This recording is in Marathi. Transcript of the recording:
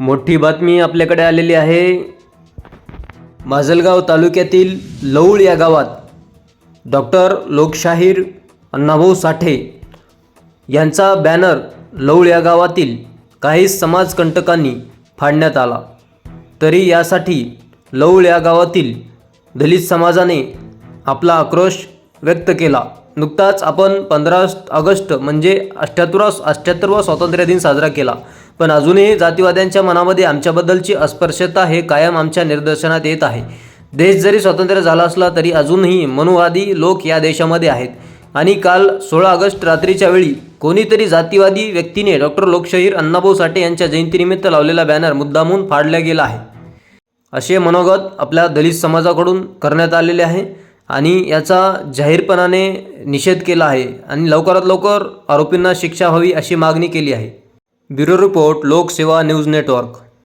मोठी बातमी आपल्याकडे आलेली आहे. माजलगाव तालुक्यातील लौळ या गावात डॉक्टर लोकशाहीर अण्णाभाऊ साठे यांचा बॅनर लौळ या गावातील काही समाजकंटकांनी फाडण्यात आला. तरी यासाठी लौळ या गावातील दलित समाजाने आपला आक्रोश व्यक्त केला. नुकताच आपण पंधरा ऑगस्ट म्हणजे अठ्ठ्याहत्तरा अठ्ठ्याहत्तरवा स्वातंत्र्य दिन साजरा केला. पण अजूनही जातीवाद्यांच्या मनामध्ये आमच्याबद्दलची अस्पृश्यता हे कायम आमच्या निदर्शनात येत आहे. देश जरी स्वतंत्र झाला असला तरी अजूनही मनुवादी लोक या देशामध्ये आहेत. आणि काल सोळा ऑगस्ट रात्रीच्या वेळी कोणीतरी जातीवादी व्यक्तीने डॉक्टर लोकशाहीर अण्णाभाऊ साठे यांच्या जयंतीनिमित्त लावलेला बॅनर मुद्दामून फाडला गेला आहे. असे मनोगत आपल्या दलित समाजाकडून करण्यात आलेले आहे आणि याचा जाहीरपणाने निषेध केला आहे आणि लवकरात लवकर आरोपींना शिक्षा व्हावी अशी मागणी केली आहे. Bureau report Lokseva news network.